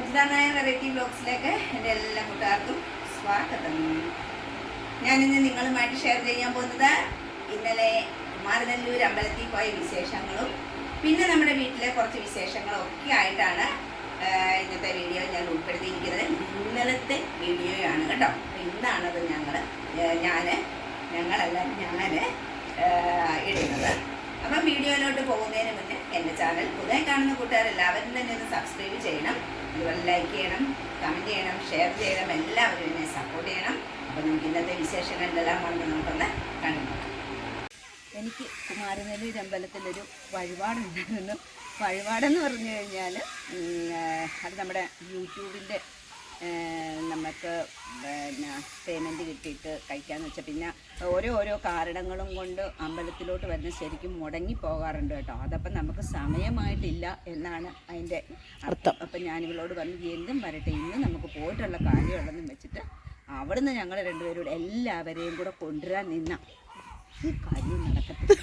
അജിതാനായ variety ബ്ലോഗ്സിലേക്ക് എന്റെ എല്ലാ കൂട്ടുകാർക്കും സ്വാഗതം. ഞാനിന്ന് നിങ്ങളുമായിട്ട് ഷെയർ ചെയ്യാൻ പോകുന്നത് ഇന്നലെ കുമാരനല്ലൂർ അമ്പലത്തിൽ പോയ വിശേഷങ്ങളും പിന്നെ നമ്മുടെ വീട്ടിലെ കുറച്ച് വിശേഷങ്ങളും ഒക്കെ ആയിട്ടാണ് ഇന്നത്തെ വീഡിയോ ഞാൻ ഉൾപ്പെടുത്തിയിരിക്കുന്നത്. ഇന്നലത്തെ വീഡിയോയാണ് കേട്ടോ. ഇന്നാണത് ഞങ്ങൾ ഞാൻ ഞങ്ങളല്ല ഞാൻ ഇടുന്നത്. അപ്പം വീഡിയോയിലോട്ട് പോകുന്നതിന് മുന്നേ എന്റെ ചാനൽ പുതിയ കാണുന്ന കൂട്ടുകാർ എല്ലാവരും തന്നെ ഒന്ന് സബ്സ്ക്രൈബ് ചെയ്യണം. അതുപോലെ ലൈക്ക് ചെയ്യണം കമന്റ് ചെയ്യണം ഷെയർ ചെയ്യണം എല്ലാവരും എന്നെ സപ്പോർട്ട് ചെയ്യണം. അപ്പം നമുക്ക് ഇന്നത്തെ വിശേഷങ്ങൾ എന്തെല്ലാമാണെന്ന് നമുക്കൊന്ന് കണ്ടു എനിക്ക് കുമാരനെല്ലൂർ അമ്പലത്തിലൊരു വഴിപാടുണ്ടായിരുന്നു വഴിപാടെന്ന് പറഞ്ഞു കഴിഞ്ഞാൽ അത് നമ്മുടെ യൂട്യൂബിന്റെ നമുക്ക് പിന്നെ പേയ്മെന്റ് കിട്ടിയിട്ട് കഴിക്കാമെന്ന് വെച്ചാൽ പിന്നെ ഓരോ ഓരോ കാരണങ്ങളും കൊണ്ട് അമ്പലത്തിലോട്ട് വരുന്ന ശരിക്കും മുടങ്ങി പോകാറുണ്ട് കേട്ടോ. അതപ്പം നമുക്ക് സമയമായിട്ടില്ല എന്നാണ് അതിന്റെ അർത്ഥം. അപ്പം ഞാനിവളോട് പറഞ്ഞു എന്തും വരട്ടെ ഇന്ന് നമുക്ക് പോയിട്ടുള്ള കാര്യമുള്ളതെന്ന് വെച്ചിട്ട് അവിടുന്ന് ഞങ്ങൾ രണ്ടുപേരും എല്ലാവരെയും കൂടെ കൊണ്ടുവരാൻ നിന്ന. ഈ കാര്യം നടക്കത്തില്ല.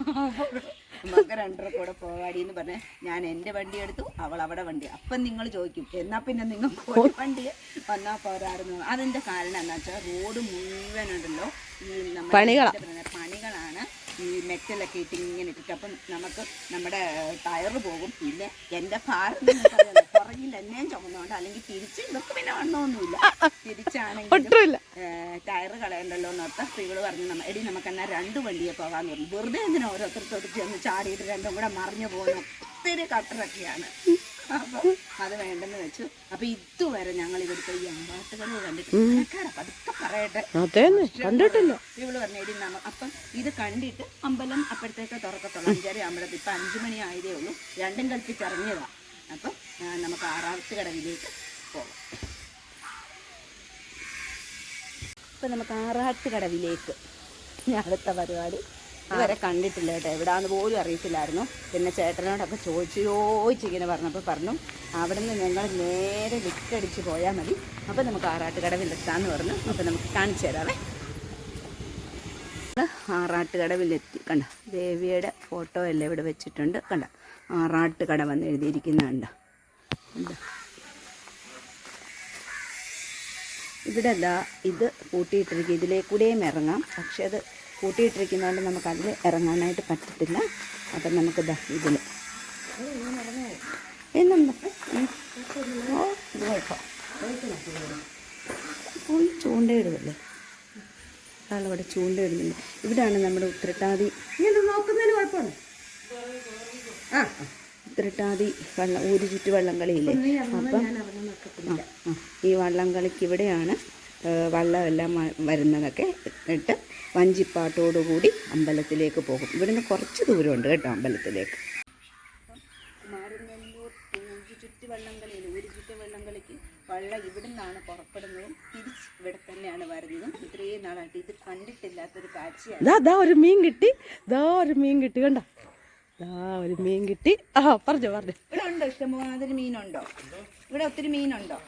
നമുക്ക് രണ്ടര കൂടെ പോകാടി എന്ന് പറഞ്ഞ് ഞാൻ എന്റെ വണ്ടി എടുത്തു അവൾ അവിടെ വണ്ടി. അപ്പം നിങ്ങൾ ചോദിക്കും എന്നാ പിന്നെ നിങ്ങൾ ഒരു വണ്ടി? വന്നാൽ പോരായിരുന്നു. അതിന്റെ കാരണം എന്താ വെച്ചാൽ റോഡ് മുഴുവനുണ്ടല്ലോ. ഈ പണികളാണ്. ഈ മെറ്റലൊക്കെ ഇട്ട് ഇങ്ങനെ ഇട്ടിട്ട് അപ്പം നമുക്ക് നമ്മുടെ ടയർ പോകും. പിന്നെ എന്റെ ഭാരം പുറകിൽ എന്നെയും ചുമന്നുകൊണ്ട് അല്ലെങ്കിൽ തിരിച്ച് ഇതൊക്കെ പിന്നെ വണ്ണമൊന്നുമില്ല. തിരിച്ചാണെങ്കിൽ ടയർ കളയണ്ടല്ലോ എന്ന് ഓർത്ത സ്ത്രീകൾ പറഞ്ഞു നമ്മ എടി നമുക്ക് എന്നാൽ രണ്ട് വണ്ടിയെ പോകാന്ന് പറഞ്ഞു. വെറുതെ എന്തിനാ ഓരോരുത്തർക്ക് ചെന്ന് ചാടിയിട്ട് രണ്ടും കൂടെ മറിഞ്ഞു പോകുന്നു ഒത്തിരി കട്ടറൊക്കെയാണ്. അപ്പം അത് വേണ്ടെന്ന് വെച്ചു. അപ്പൊ ഇതുവരെ ഞങ്ങൾ ഇവിടുത്തെ ഈ അമ്പാട്ടുകൾ കണ്ടിട്ട് ആൾക്കാരെ പതുക്കെ പറയട്ടെ. അതേന്ന് കണ്ടിട്ടില്ല. ഇവൾ പറഞ്ഞു അപ്പം ഇത് കണ്ടിട്ട് അമ്പലം അപ്പോഴത്തേക്ക് തുറക്കത്തുള്ളൂ. അഞ്ചര അമ്പലത്തിൽ ഇപ്പൊ അഞ്ചു മണി ആയതേ ഉള്ളൂ. രണ്ടും കൽപ്പിച്ച് ഇറങ്ങിയതാ. അപ്പം നമുക്ക് ആറാമത്തെ കടവിലേക്ക് പോകാം ഇപ്പം നമുക്ക് ആറാട്ട് കടവിലേക്ക് അടുത്ത പരിപാടി. ഇതുവരെ കണ്ടിട്ടില്ല കേട്ടോ. എവിടാന്ന് പോലും അറിയത്തില്ലായിരുന്നു. പിന്നെ ചേട്ടനോടൊക്കെ ചോദിച്ചു ചോദിച്ചിങ്ങനെ പറഞ്ഞപ്പോൾ പറഞ്ഞു അവിടെ നിന്ന് ഞങ്ങൾ നേരെ വിട്ടടിച്ച് പോയാൽ മതി. അപ്പോൾ നമുക്ക് ആറാട്ടുകടവിലെത്താന്ന് പറഞ്ഞു. അപ്പോൾ നമുക്ക് കാണിച്ചു തരാവേ. ആറാട്ടുകടവിലെത്തി. കണ്ട ദേവിയുടെ ഫോട്ടോ എല്ലാം ഇവിടെ വെച്ചിട്ടുണ്ട്. കണ്ട ആറാട്ടുകട വന്ന് എഴുതിയിരിക്കുന്ന കണ്ട. കണ്ടോ? ഇവിടെ അല്ല ഇത് കൂട്ടിയിട്ടിരിക്കും ഇതിലേക്കൂടെയും ഇറങ്ങാം. പക്ഷെ അത് കൂട്ടിയിട്ടിരിക്കുന്നതുകൊണ്ട് നമുക്ക് അതിൽ ഇറങ്ങാനായിട്ട് പറ്റത്തില്ല. അപ്പം നമുക്ക് ഇതാ ഇതിൽ എന്നെന്താ ഉം. ഓ കുഴപ്പം. പോയി ചൂണ്ടയിടുമല്ലേ ആളവിടെ ചൂണ്ടയിടുന്നില്ല ഇവിടെയാണ് നമ്മുടെ ഉത്രട്ടാതി. നോക്കുന്നതിന് കുഴപ്പമാണ് ആ ഉത്രട്ടാതി വള്ളം ഊരു ചുറ്റു വള്ളംകളിയില്ലേ അപ്പം ഈ വള്ളം വള്ളംകളിക്ക് ഇവിടെയാണ് വള്ളമെല്ലാം എല്ലാം വരുന്നതൊക്കെ ഇട്ട് വഞ്ചിപ്പാട്ടോടുകൂടി അമ്പലത്തിലേക്ക് പോകും. ഇവിടുന്ന് കുറച്ച് ദൂരമുണ്ട് കേട്ടോ അമ്പലത്തിലേക്ക്. കുമാരനെല്ലൂർ ഊര് ചുറ്റു വള്ളംകളിയിൽ ഊര് ചുറ്റു വള്ളംകളിക്ക് വള്ളം ഇവിടുന്നാണ് പുറപ്പെടുന്നതും തിരിച്ച് ഇവിടെ തന്നെയാണ് വരുന്നതും. ഇത്രയും നാളായിട്ട് ഇത് കണ്ടിട്ടില്ലാത്തൊരു കാഴ്ചയാണ്. ദാ ദാ ഒരു മീൻ കിട്ടി. ദാ ഒരു മീൻ കിട്ടി കണ്ട? ദാ ഒരു മീൻ കിട്ടി. ആ പറഞ്ഞോ പറഞ്ഞു. ഇവിടെ ഉണ്ടോ ഇഷ്ടംപോലെ മീനുണ്ടോ? ഇവിടെ ഒത്തിരി മീനുണ്ടോ?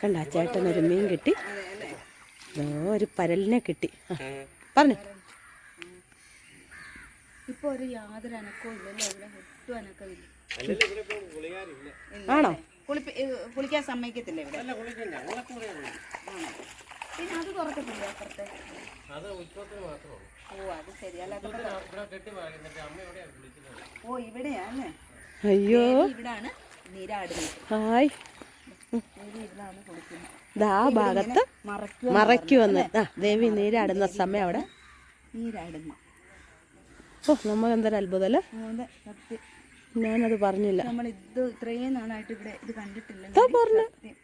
കണ്ട ചേട്ടൻ ഒരു മീൻ കിട്ടി. ഒരു പരലിനെ കിട്ടി. പറഞ്ഞു. ഇപ്പൊ ഒരു യാതൊരു അനക്കവും ഇല്ലല്ലോ ഇവിടെ ഒട്ടും അനക്കമില്ല ആണോ? കുളിക്കാൻ സമ്മതിക്കത്തില്ല ഇവിടെ? പിന്നെ അത് തുറക്കത്തില്ല അപ്പുറത്തെ? ഓ അത് ഓ ഇവിടെയാണ് അയ്യോ. ഇവിടാണ്. നീരാടുന്നത് ഹായ്. ആ ഭാഗത്ത് മറക്കുക വന്ന് ആ ദേവി നീരാടുന്ന സമയം അവിടെ. നീരാടുന്നു. ഓ നമ്മൾ എന്തൊരു അത്ഭുതമല്ലേ ഞാനത് പറഞ്ഞില്ല. നമ്മൾ ഇത് ഇത്രയും നാളായിട്ട് ഇവിടെ ഇത് കണ്ടിട്ടില്ല. പറഞ്ഞു. സത്യം.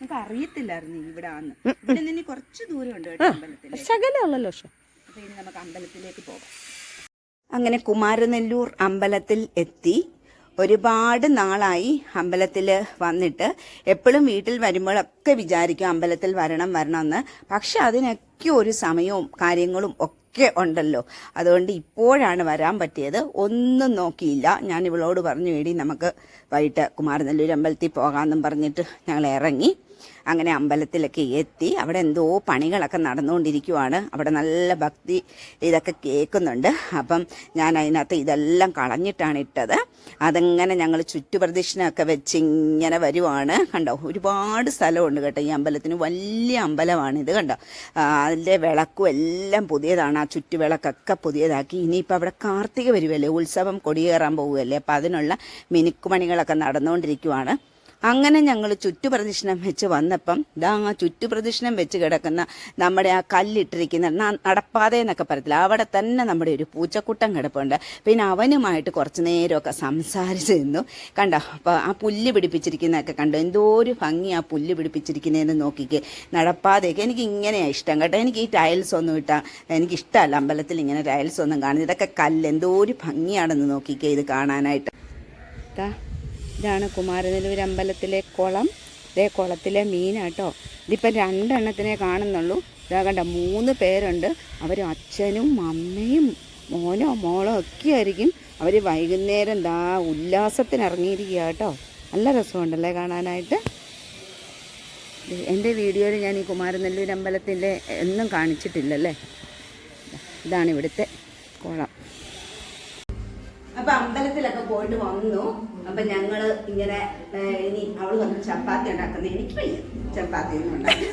നമുക്ക് അറിയത്തില്ലായിരുന്നു ഇവിടെ ആന്ന് ഇവിടെ നിന്ന് കുറച്ച് ദൂരമുണ്ട് അപ്പൊ ഇനി നമുക്ക് അമ്പലത്തിലേക്ക് പോകാം. അങ്ങനെ കുമാരനെല്ലൂർ അമ്പലത്തിൽ എത്തി. ഒരുപാട് നാളായി അമ്പലത്തിൽ വന്നിട്ട് എപ്പോഴും വീട്ടിൽ വരുമ്പോഴൊക്കെ വിചാരിക്കും അമ്പലത്തിൽ വരണം വരണമെന്ന്. പക്ഷെ അതിനൊക്കെ ഒരു സമയവും കാര്യങ്ങളും ഒക്കെ ഉണ്ടല്ലോ. അതുകൊണ്ട് ഇപ്പോഴാണ് വരാൻ പറ്റിയത്. ഒന്നും നോക്കിയില്ല. ഞാൻ ഇവളോട് പറഞ്ഞു വേണ്ടി നമുക്ക് വൈകിട്ട് കുമാരനെല്ലൂർ അമ്പലത്തിൽ പോകാമെന്നും പറഞ്ഞിട്ട് ഞങ്ങൾ ഇറങ്ങി. അങ്ങനെ അമ്പലത്തിലൊക്കെ എത്തി. അവിടെ എന്തോ പണികളൊക്കെ നടന്നുകൊണ്ടിരിക്കുവാണ്. അവിടെ നല്ല ഭക്തി ഇതൊക്കെ കേൾക്കുന്നുണ്ട്. അപ്പം ഞാൻ അതിനകത്ത് ഇതെല്ലാം കളഞ്ഞിട്ടാണ് ഇട്ടത്. അതങ്ങനെ ഞങ്ങൾ ചുറ്റുപ്രദക്ഷിണമൊക്കെ വെച്ച് ഇങ്ങനെ വരുവാണ്. കണ്ടോ? ഒരുപാട് സ്ഥലമുണ്ട് കേട്ടോ ഈ അമ്പലത്തിന്. വലിയ അമ്പലമാണ് ഇത് കണ്ടോ അതിന്റെ വിളക്കും എല്ലാം പുതിയതാണ്. ആ ചുറ്റുവിളക്കൊക്കെ പുതിയതാക്കി. ഇനിയിപ്പോൾ അവിടെ കാർത്തിക വരുമല്ലേ ഉത്സവം കൊടിയേറാൻ പോവുകയല്ലേ? അപ്പം അതിനുള്ള മിനുക്കുമണികളൊക്കെ നടന്നുകൊണ്ടിരിക്കുവാണ്. അങ്ങനെ ഞങ്ങൾ ചുറ്റുപ്രദക്ഷിണം വെച്ച് വന്നപ്പം ദാ ആ ചുറ്റുപ്രദക്ഷിണം വെച്ച് കിടക്കുന്ന നമ്മുടെ ആ കല്ലിട്ടിരിക്കുന്ന നടപ്പാതെ എന്നൊക്കെ പറയത്തില്ല? അവിടെ തന്നെ നമ്മുടെ ഒരു പൂച്ചക്കുട്ടൻ കിടപ്പുണ്ട്. പിന്നെ അവനുമായിട്ട് കുറച്ച് നേരമൊക്കെ സംസാരിച്ച് നിന്നു. കണ്ടോ? അപ്പോൾ ആ പുല്ല് പിടിപ്പിച്ചിരിക്കുന്നതൊക്കെ കണ്ടോ. എന്തോ ഒരു ഭംഗി ആ പുല്ല് പിടിപ്പിച്ചിരിക്കുന്നതെന്ന് നോക്കിക്കേ. നടപ്പാതെയൊക്കെ എനിക്ക് ഇങ്ങനെയാണ് ഇഷ്ടം കേട്ടോ. എനിക്ക് ഈ ടൈൽസ് ഒന്നും ഇട്ടാൽ എനിക്കിഷ്ടമല്ല അമ്പലത്തിൽ ഇങ്ങനെ ടൈൽസ് ഒന്നും കാണുന്നത്. ഇതൊക്കെ കല്ല്. എന്തോ ഒരു ഭംഗിയാണെന്ന് നോക്കിക്കേ ഇത് കാണാനായിട്ട്. ഇതാണ് കുമാരനെല്ലൂർ അമ്പലത്തിലെ കുളം. ഇതേ കുളത്തിലെ മീനാട്ടോ ഇതിപ്പം രണ്ടെണ്ണത്തിനെ കാണുന്നുള്ളൂ. ഇതാ കണ്ട മൂന്ന് പേരുണ്ട്. അവർ അച്ഛനും അമ്മയും മോനോ മോളോ ഒക്കെ ആയിരിക്കും. അവർ വൈകുന്നേരം ദാ ഉല്ലാസത്തിന് ഇറങ്ങിയിരിക്കുക കേട്ടോ നല്ല രസമുണ്ടല്ലേ കാണാനായിട്ട്? എന്റെ വീഡിയോയിൽ ഞാൻ ഈ കുമാരനെല്ലൂർ അമ്പലത്തിന്റെ ഒന്നും കാണിച്ചിട്ടില്ലല്ലേ? ഇതാണ് ഇവിടുത്തെ കുളം. അപ്പൊ അമ്പലത്തിലൊക്കെ പോയിട്ട് വന്നു. അപ്പൊ ഞങ്ങൾ ഇങ്ങനെ ഇനി അവൾ വന്ന് ചപ്പാത്തി ഉണ്ടാക്കുന്ന. എനിക്ക് വയ്യ ചപ്പാത്തി ഒന്നും ഉണ്ടാക്കി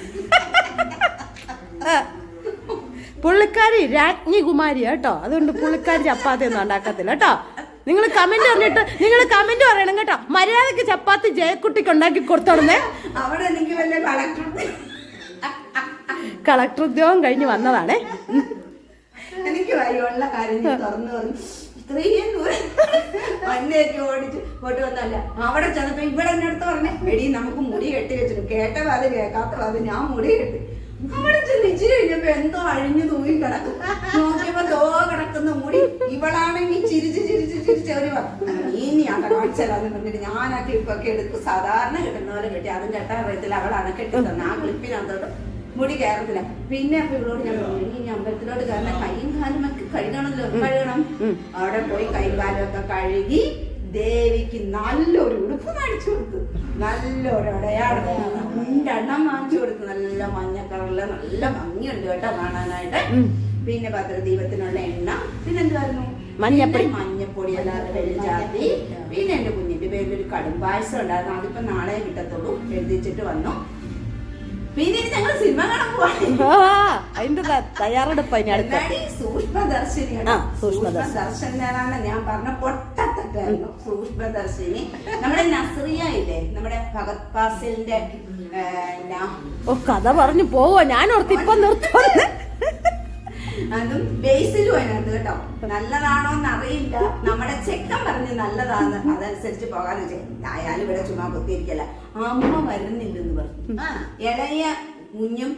പുള്ളിക്കാരി രാജ്ഞി കുമാരി കേട്ടോ. അതുകൊണ്ട് പുള്ളിക്കാരി ചപ്പാത്തി ഒന്നും ഉണ്ടാക്കത്തില്ല കേട്ടോ. നിങ്ങൾ കമന്റ് പറഞ്ഞിട്ട് നിങ്ങൾ കമന്റ് പറയണം കേട്ടോ. മര്യാദയ്ക്ക് ചപ്പാത്തി ജയക്കുട്ടിക്ക് ഉണ്ടാക്കി കൊടുത്തോടുന്നേ. അവിടെ എനിക്ക് വല്ല കളക്ടർ കളക്ടർ ഉദ്യോഗം കഴിഞ്ഞ് വന്നതാണേ. എനിക്ക് വയ്യുള്ള കാര്യം തുറന്നു ഇത്രയും ദൂരം ഓടിച്ച് പോട്ട് വന്നല്ല അവിടെ ചെന്നപ്പോ ഇവിടെ എന്നെ അടുത്ത് പറഞ്ഞേ എടി നമുക്ക് മുടി കെട്ടി വെച്ചിട്ട് കേട്ട വാത് കേൾക്കാത്ത വാത് ഞാൻ മുടി കെട്ടി. അവിടെ ചെന്ന് ഇച്ചിരി കഴിഞ്ഞപ്പോ എന്തോ അഴിഞ്ഞു തൂങ്ങി കിടക്കും നോക്കിയപ്പോ ദോ കിടക്കുന്ന മുടി. ഇവളാണെങ്കിൽ ചിരിച്ച് ചിരിച്ച് ചിരിച്ച് അവർ ഇനി അവിടെ കാണിച്ചാലും പറഞ്ഞിട്ട് ഞാൻ ആ ക്ലിപ്പൊക്കെ എടുത്ത് സാധാരണ കിട്ടുന്ന പോലെ കെട്ടി. അതും കെട്ടാൻ അവളാണ് കെട്ടി തന്നെ ആ ക്ലിപ്പിനകത്തോട്ട് മുടി കയറത്തില്ല. പിന്നെ അപ്പൊ ഇവളോട് ഞാൻ പറഞ്ഞു ഇനി അമ്പലത്തിലോട്ട് കയറുന്ന കൈയും കാലും ഒക്കെ കഴുകണമല്ലോ കഴുകണം. അവിടെ പോയി കൈയും കാലും ഒക്കെ കഴുകി ദേവിക്ക് നല്ലൊരു ഉടുപ്പ് മേടിച്ചു കൊടുത്തു. നല്ലൊരു അടയാളം രണ്ടെണ്ണം വാങ്ങിച്ചു കൊടുത്തു. നല്ല മഞ്ഞ കളറിൽ നല്ല ഭംഗിയുണ്ട് കേട്ടോ കാണാനായിട്ട്. പിന്നെ ഭദ്രദീപത്തിനുള്ള എണ്ണ. പിന്നെ എന്തായിരുന്നു? മഞ്ഞപ്പൊടി. മഞ്ഞപ്പൊടി അല്ലാതെ വെളിച്ചാത്തി പിന്നെ എന്റെ കുഞ്ഞിന്റെ പേരിൽ ഒരു കടുംപായസം ഉണ്ടായിരുന്നു. അതിപ്പോ നാളെ കിട്ടത്തുള്ളൂ. എഴുതിച്ചിട്ട് വന്നു. അതിന്റെ തയ്യാറെടുപ്പ് ഇനി അടുത്ത. സൂക്ഷ്മദർശനാണ് ഞാൻ പറഞ്ഞ പൊട്ടത്തട്ടായിരുന്നു സൂക്ഷ്മദർശിനി നമ്മുടെ നസ്രിയ ഇല്ലേ നമ്മുടെ ഭഗത് പാസിലിന്റെ ഓ കഥ പറഞ്ഞു പോവോ ഞാൻ ഓർത്ത് ഇപ്പൊ നിർത്തുന്നു അതും ബേസിലും അതിനകത്ത് കേട്ടോ. നല്ലതാണോ എന്ന് അറിയില്ല നമ്മുടെ ചെക്കൻ പറഞ്ഞ് നല്ലതാണ് അതനുസരിച്ച് പോകാന്ന് വെച്ചാൽ ആയാലും ഇവിടെ ചുമ്മാ കുത്തിയിരിക്കല്ല. അമ്മ വരുന്നില്ലെന്ന് പറഞ്ഞു. ആ ഇളയ കുഞ്ഞും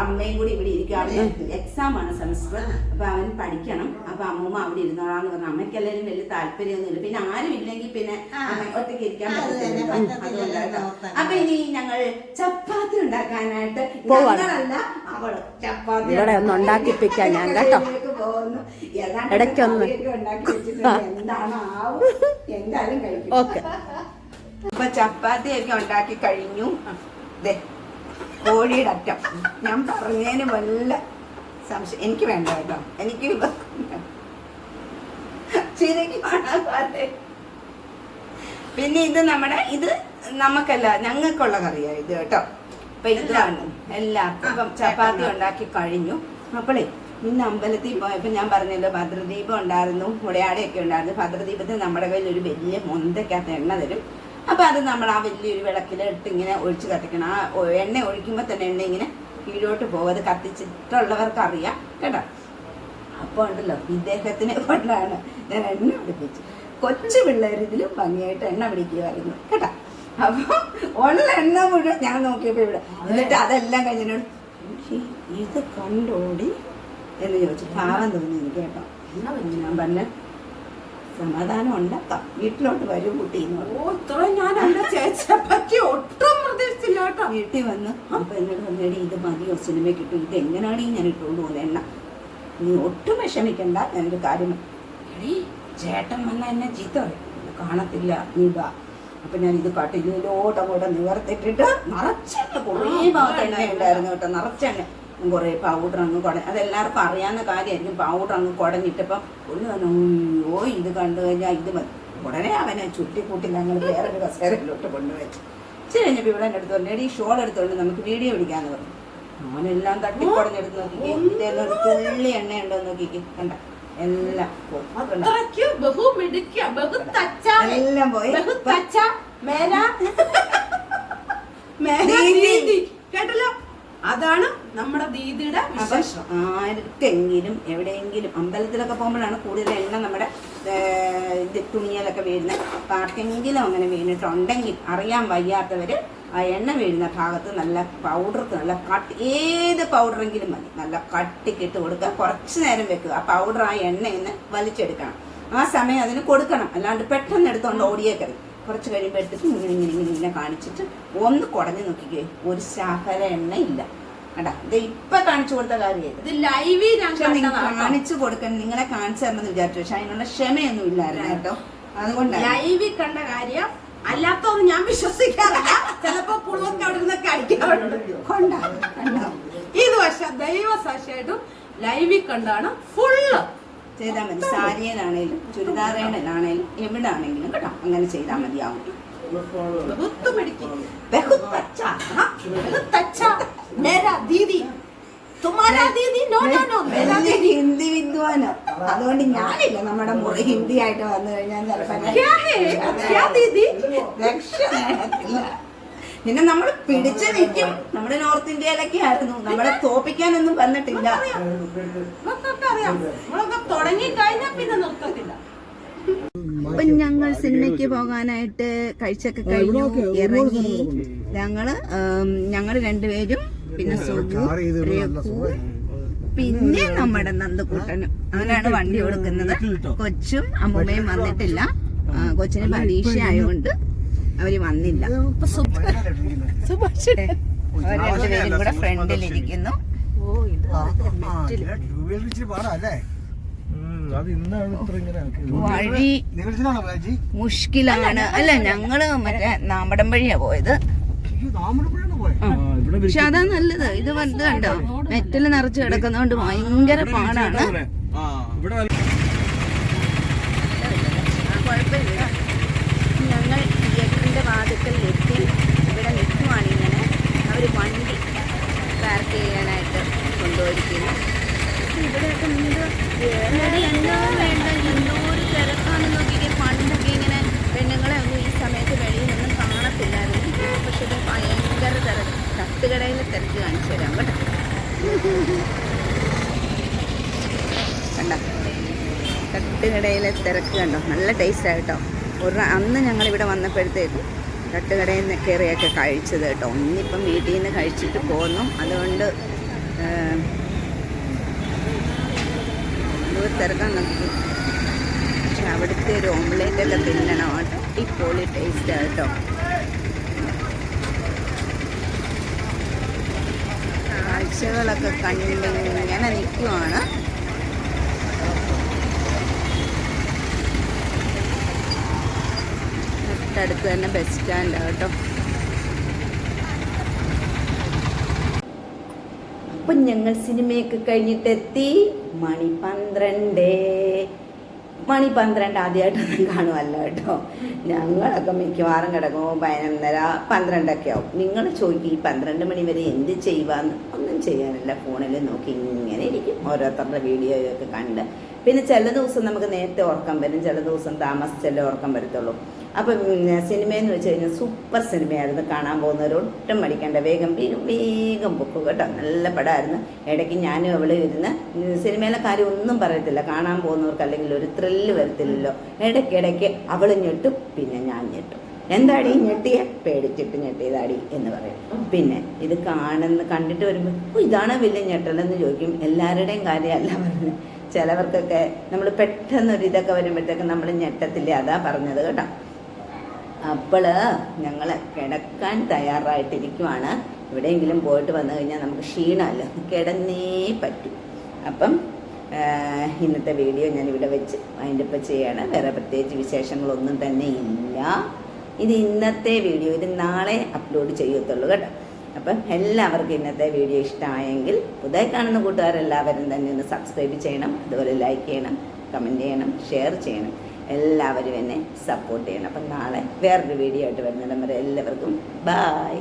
അമ്മയും കൂടി ഇവിടെ ഇരിക്കുകയാണ്. എക്സാം ആണ് സെമസ്റ്റർ അപ്പൊ അവൻ പഠിക്കണം. അപ്പൊ അമ്മൂമ്മ അവിടെ ഇരുന്നോളാന്ന് പറഞ്ഞു. അമ്മയ്ക്കെല്ലാവരും വലിയ താല്പര്യമൊന്നുമില്ല. പിന്നെ ആരും ഇല്ലെങ്കിൽ പിന്നെ ഒറ്റയ്ക്ക് ഇരിക്കാൻ പറ്റില്ല അപ്പൊ ഇനി ഞങ്ങൾ ചപ്പാത്തി ഉണ്ടാക്കാനായിട്ട്. ഞങ്ങളല്ല അവൾ ചപ്പാത്തി ഇവിടെ ഒന്ന് ഉണ്ടാക്കിപ്പിക്കാൻ ഞാൻ കേട്ടോ. ഇടയ്ക്കൊന്ന്. എന്തായാലും കഴിക്കും. ഓക്കെ. അപ്പൊ ചപ്പാത്തിയൊക്കെ ഉണ്ടാക്കി കഴിഞ്ഞു. ദേ കോഴിയുടെ അറ്റം. ഞാൻ പറഞ്ഞതിന് വല്ല സംശയം എനിക്ക് വേണ്ട കേട്ടോ. എനിക്ക് പിന്നെ ഇത് നമ്മുടെ ഇത് നമുക്കല്ല ഞങ്ങൾക്കുള്ള കറിയാ ഇത് കേട്ടോ. അപ്പൊ ഇതാണ് എല്ലാവർക്കും. ചപ്പാത്തി ഉണ്ടാക്കി കഴിഞ്ഞു. അപ്പോളേ ഇന്ന് അമ്പലത്തിൽ പോയപ്പോൾ ഞാൻ പറഞ്ഞല്ലോ ഭദ്രദീപം ഉണ്ടായിരുന്നു മുടയാടയൊക്കെ ഉണ്ടായിരുന്നു. ഭദ്രദീപത്തിൽ നമ്മുടെ കയ്യിൽ ഒരു വലിയ മൊന്തക്കകത്ത് എണ്ണ തരും. അപ്പൊ അത് നമ്മൾ ആ വലിയൊരു വിളക്കിലിട്ട് ഇങ്ങനെ ഒഴിച്ച് കത്തിക്കണം. ആ എണ്ണ ഒഴിക്കുമ്പോൾ തന്നെ എണ്ണ ഇങ്ങനെ കീഴോട്ട് പോകും. അത് കത്തിച്ചിട്ടുള്ളവർക്ക് അറിയാം കേട്ടോ? അപ്പോൾ ഉണ്ടല്ലോ ഇദ്ദേഹത്തിനെ കൊണ്ടാണ് ഞാൻ എണ്ണ പിടിപ്പിച്ചു കൊച്ചു പിള്ളേർ ഇതിലും ഭംഗിയായിട്ട് എണ്ണ പിടിക്കുമായിരുന്നു കേട്ടോ? അപ്പൊ ഉള്ള എണ്ണ മുഴുവൻ ഞാൻ നോക്കിയപ്പോ ഇവിടെ. എന്നിട്ട് അതെല്ലാം കഴിഞ്ഞിട്ട് ഇത് കണ്ടോടി? എന്ന് ചോദിച്ചു. പാവം തോന്നി എനിക്ക് കേട്ടോ. ഞാൻ പറഞ്ഞ സമാധാനം ഉണ്ടാക്കാം വീട്ടിലോട്ട് വരൂ കുട്ടി എന്ന് പറഞ്ഞു. ഞാൻ എന്റെ ചേച്ചിയെ പറ്റി ഒട്ടും പ്രതീക്ഷിച്ചില്ല കേട്ടോ. വീട്ടിൽ വന്ന് അപ്പൊ എന്നോട് പറഞ്ഞാടി ഇത് മതിയോ സിനിമ കിട്ടും. ഇത് എങ്ങനെയാണ് ഞാൻ ഇട്ടുകൊണ്ട് പോകുന്നത് എണ്ണ നീ ഒട്ടും വിഷമിക്കണ്ട ഞാനൊരു കാര്യം എടീ ചേട്ടൻ വന്ന എന്നെ ചീത്ത പറയും. കാണത്തില്ല നീ വാ. അപ്പൊ ഞാൻ ഇത് കട്ടിലോട്ട് അങ്ങോട്ട് നിവർത്തിട്ടിട്ട് നിറച്ചെണ്ണ കുറേ ഭാഗത്ത് എണ്ണ ഉണ്ടായിരുന്നു കേട്ടോ നിറച്ചെണ്ണ കുറേ പൗഡർ അങ്ങ് കുട അതെല്ലാവർക്കും അറിയാവുന്ന കാര്യമായിരിക്കും. പൗഡർ അങ്ങ് കുടഞ്ഞിട്ടപ്പം പുള്ളി പറഞ്ഞു ഓ ഇത് കണ്ടു കഴിഞ്ഞാൽ ഇത് മതി. ഉടനെ അവനെ ചുറ്റിക്കൂട്ടി ഞങ്ങൾ വേറൊരു കസേരയിലോട്ട് കൊണ്ടുവച്ചു ഇച്ചിരി കഴിഞ്ഞപ്പോൾ ഇവിടെ എന്റെ അടുത്ത് പറഞ്ഞു ഈ ഷോൾ എടുത്തോണ്ട് നമുക്ക് വീഡിയോ പിടിക്കാന്ന് പറഞ്ഞു. അവനെല്ലാം തട്ടിക്കുടഞ്ഞെടുത്ത് കുടഞ്ഞെടുത്ത് നോക്കി ഒരു തുള്ളി എണ്ണ ഉണ്ടോ നോക്കി. കണ്ട. എല്ലാം എല്ലാം പോയി. കേട്ടല്ലോ? അതാണ് നമ്മുടെ ദീദിയുടെ വിശേഷം. ആർക്കെങ്കിലും എവിടെയെങ്കിലും അമ്പലത്തിലൊക്കെ പോകുമ്പോഴാണ് കൂടുതൽ എണ്ണ നമ്മുടെ ഇത് തുണിയിലൊക്കെ വീഴുന്നത്. അപ്പം ആർക്കെങ്കിലും അങ്ങനെ വീണിട്ടുണ്ടെങ്കിൽ അറിയാൻ വയ്യാത്തവർ ആ എണ്ണ വീഴുന്ന ഭാഗത്ത് നല്ല പൗഡർ നല്ല കട്ട് ഏത് പൗഡറെങ്കിലും മതി. നല്ല കട്ടിക്കിട്ട് കൊടുക്കുക. കുറച്ച് നേരം വെക്കുക. ആ പൗഡർ ആ എണ്ണയിൽ നിന്ന് വലിച്ചെടുക്കണം. ആ സമയം അതിന് കൊടുക്കണം. അല്ലാണ്ട് പെട്ടെന്ന് എടുത്തുകൊണ്ട് ഓടിയേക്കരുത്. കുറച്ച് കഴിയുമ്പോൾ എടുത്ത് ഇങ്ങനെ ഇങ്ങനെ ഇങ്ങനെ ഇങ്ങനെ കാണിച്ചിട്ട് ഒന്ന് കുടഞ്ഞു നോക്കിക്കേ. ഒരു ശകല എണ്ണ ഇല്ല കേട്ടാ ഇത് ഇപ്പൊ കാണിച്ചു കൊടുത്ത കാര്യം ഇത്. ലൈവ് ഞാൻ. കാണിച്ചു കൊടുക്കാൻ നിങ്ങളെ കാണിച്ചു തരണമെന്ന് വിചാരിച്ചു. പക്ഷെ അതിനുള്ള ക്ഷമയൊന്നും ഇല്ലായിരുന്നു കേട്ടോ. അതുകൊണ്ട് ലൈവിൽ കണ്ട കാര്യം അല്ലാത്തൊന്നും ഞാൻ വിശ്വസിക്കാറില്ല. ചിലപ്പോ പുളുവൊക്കെ അവിടെ നിന്നൊക്കെ അടിക്കാറുണ്ട് കണ്ടോ ഇത് പക്ഷെ ദൈവ സാക്ഷിയായിട്ടും ലൈവിൽ കണ്ടാണ് ഫുള്ള് ചെയ്താൽ മതി. സാരിയിലാണേലും ചുരിദാറേണിലാണേലും എവിടെ ആണെങ്കിലും കേട്ടോ അങ്ങനെ ചെയ്താൽ മതിയാവും. ഹിന്ദി വിദ്വാനോ. അതുകൊണ്ട് ഞാനില്ല. നമ്മുടെ മുറി ഹിന്ദി ആയിട്ട് വന്നു കഴിഞ്ഞാൽ ചിലപ്പോ ഞാൻ ക്യാ ഹേ? ക്യാ ദീദി? രക്ഷ നേടത്തില്ല പിന്നെ നമ്മൾ പിടിച്ചു നിൽക്കും. നമ്മുടെ നോർത്ത് ഇന്ത്യയിലൊക്കെ ആയിരുന്നു. നമ്മളെ തോപ്പിക്കാനൊന്നും വന്നിട്ടില്ല. അപ്പൊ ഞങ്ങൾ സിനിമയ്ക്ക് പോകാനായിട്ട് കഴിച്ചൊക്കെ കഴിഞ്ഞു ഇറങ്ങി. ഞങ്ങൾ ഞങ്ങൾ രണ്ടുപേരും പിന്നെ സുഖു. പിന്നെ നമ്മുടെ നന്ദക്കൂട്ടനും അവനാണ് വണ്ടി കൊടുക്കുന്നത്. കൊച്ചും അമ്മൂമ്മയും വന്നിട്ടില്ല. കൊച്ചിന് പരീക്ഷ ആയതുകൊണ്ട് അവർ വന്നില്ല. സുഭാഷ് രണ്ടുപേരും കൂടെ ഫ്രണ്ടിലിരിക്കുന്നു പാടല്ലേ അത് ഇന്നാണ് ഇത്ര ഇങ്ങനെ ആക്കിയത്. വഴി മുഷ്കിലാണ്. അല്ല ഞങ്ങൾ മറ്റേ നാമ്പടം വഴിയാ പോയത്. പക്ഷെ അതാ നല്ലത്. ഇത് വലുത് കണ്ടോ? മെറ്റൽ നിറച്ച് കിടക്കുന്നോണ്ട് ഭയങ്കര പാടാണ് കുഴപ്പമില്ല ഞങ്ങൾ തിയേറ്ററിന്റെ വാതിക്കൽ എത്തി ഇവിടെ നിൽക്കുവാണ് ഇങ്ങനെ അവർ വണ്ടി പാർക്ക് ചെയ്യാനായിട്ട് കൊണ്ടുപോയിരിക്കുന്നു. ഇവിടെയൊക്കെ എന്തോ വേണ്ട എന്തോ ഒരു തിരക്കാണ് നോക്കിയിട്ട് പണ്ടൊക്കെ ഇങ്ങനെ പെണ്ണുങ്ങളെ ഒന്നും ഈ സമയത്ത് വെളിയിൽ നിന്നും കാണത്തില്ലായിരുന്നു. പക്ഷെ ഇത് ഭയങ്കര തിരക്ക്. തട്ടുകടയിലെ തിരക്ക് കാണിച്ചു തരാം കേട്ടോ. കണ്ട? തട്ടുകടയിലെ തിരക്ക് കണ്ടോ? നല്ല ടേസ്റ്റ് ആയിട്ടോ ഒരു അന്ന് ഞങ്ങളിവിടെ വന്നപ്പോഴത്തേക്കും തട്ടുകടയിൽ നിന്ന് കയറിയൊക്കെ കഴിച്ചത് കേട്ടോ. ഇന്നിപ്പം വീട്ടിൽ നിന്ന് കഴിച്ചിട്ട് പോന്നു അതുകൊണ്ട് തിരക്കാൻ നോക്കി പക്ഷെ അവിടുത്തെ ഒരു ഓംലേറ്റ് ഒക്കെ തിന്നണം. അടിപൊളി ടേസ്റ്റാണ് കേട്ടോ. കാഴ്ചകളൊക്കെ കണ്ടിങ്ങനെ നിൽക്കുവാണ്. തൊട്ടടുത്ത് തന്നെ ബസ് സ്റ്റാൻഡാണ് കേട്ടോ. അപ്പം ഞങ്ങൾ സിനിമയൊക്കെ കഴിഞ്ഞിട്ടെത്തി. മണി പന്ത്രണ്ട്. മണി പന്ത്രണ്ട് ആദ്യമായിട്ടൊന്നും കാണുമല്ല കേട്ടോ. ഞങ്ങളൊക്കെ മിക്കവാറും കിടക്കുമ്പോൾ പതിനൊന്നര പന്ത്രണ്ടൊക്കെ ആവും. നിങ്ങൾ ചോദിക്കും ഈ പന്ത്രണ്ട് മണി വരെ എന്ത് ചെയ്യുവാന്ന്? ഒന്നും ചെയ്യാനില്ല. ഫോണിൽ നോക്കി ഇങ്ങനെ ഇരിക്കും. ഓരോരുത്തരുടെ വീഡിയോയൊക്കെ കണ്ട്. പിന്നെ ചില ദിവസം നമുക്ക് നേരത്തെ ഉറക്കം വരും. ചില ദിവസം താമസിച്ചല്ലേ ഉറക്കം വരത്തുള്ളൂ. അപ്പം സിനിമയെന്ന് വെച്ച് കഴിഞ്ഞാൽ സൂപ്പർ സിനിമയായിരുന്നു. കാണാൻ പോകുന്നവർ ഒട്ടും മടിക്കേണ്ട. വേഗം വേഗം വേഗം പൊക്കും കേട്ടോ. നല്ല പടമായിരുന്നു. ഇടയ്ക്ക് ഞാനും അവളെ ഇരുന്ന് സിനിമയിലെ കാര്യം ഒന്നും പറയത്തില്ല. കാണാൻ പോകുന്നവർക്ക് അല്ലെങ്കിൽ ഒരു ത്രില്ല് വരത്തില്ലല്ലോ. ഇടയ്ക്കിടയ്ക്ക് അവൾ ഞെട്ടും പിന്നെ ഞാൻ ഞെട്ടും. എന്താടി ഞെട്ടിയെ? പേടിച്ചിട്ട് ഞെട്ടിയതാടി എന്ന് പറയും. പിന്നെ ഇത് കാണുന്ന കണ്ടിട്ട് വരുമ്പോൾ ഓ ഇതാണ് വലിയ ഞെട്ടലെന്ന് ചോദിക്കും. എല്ലാവരുടെയും കാര്യമല്ല പറഞ്ഞത്. ചിലവർക്കൊക്കെ നമ്മൾ പെട്ടെന്നൊരു ഇതൊക്കെ വരുമ്പോഴത്തേക്ക് നമ്മൾ ഞെട്ടത്തില്ലേ? അതാ പറഞ്ഞത് കേട്ടോ. അപ്പോൾ ഞങ്ങൾ കിടക്കാൻ തയ്യാറായിട്ടിരിക്കുവാണ്. എവിടെയെങ്കിലും പോയിട്ട് വന്നു കഴിഞ്ഞാൽ നമുക്ക് ക്ഷീണമല്ല? കിടന്നേ പറ്റും. അപ്പം ഇന്നത്തെ വീഡിയോ ഞാൻ ഇവിടെ വെച്ച് ഇപ്പം ചെയ്യാണ്. വേറെ പ്രത്യേകിച്ച് വിശേഷങ്ങളൊന്നും തന്നെ ഇല്ല. ഇത് ഇന്നത്തെ വീഡിയോ. ഇത് നാളെ അപ്ലോഡ് ചെയ്യത്തുള്ളൂ കേട്ടോ. അപ്പം എല്ലാവർക്കും ഇന്നത്തെ വീഡിയോ ഇഷ്ടമായെങ്കിൽ പുതിയ കാണുന്ന കൂട്ടുകാരെല്ലാവരും തന്നെ ഒന്ന് സബ്സ്ക്രൈബ് ചെയ്യണം. അതുപോലെ ലൈക്ക് ചെയ്യണം കമന്റ് ചെയ്യണം ഷെയർ ചെയ്യണം. എല്ലാവരും എന്നെ സപ്പോർട്ട് ചെയ്യണം. അപ്പം നാളെ വേറൊരു വീഡിയോ ആയിട്ട് വരുന്നുണ്ട് വരെ എല്ലാവർക്കും ബായ്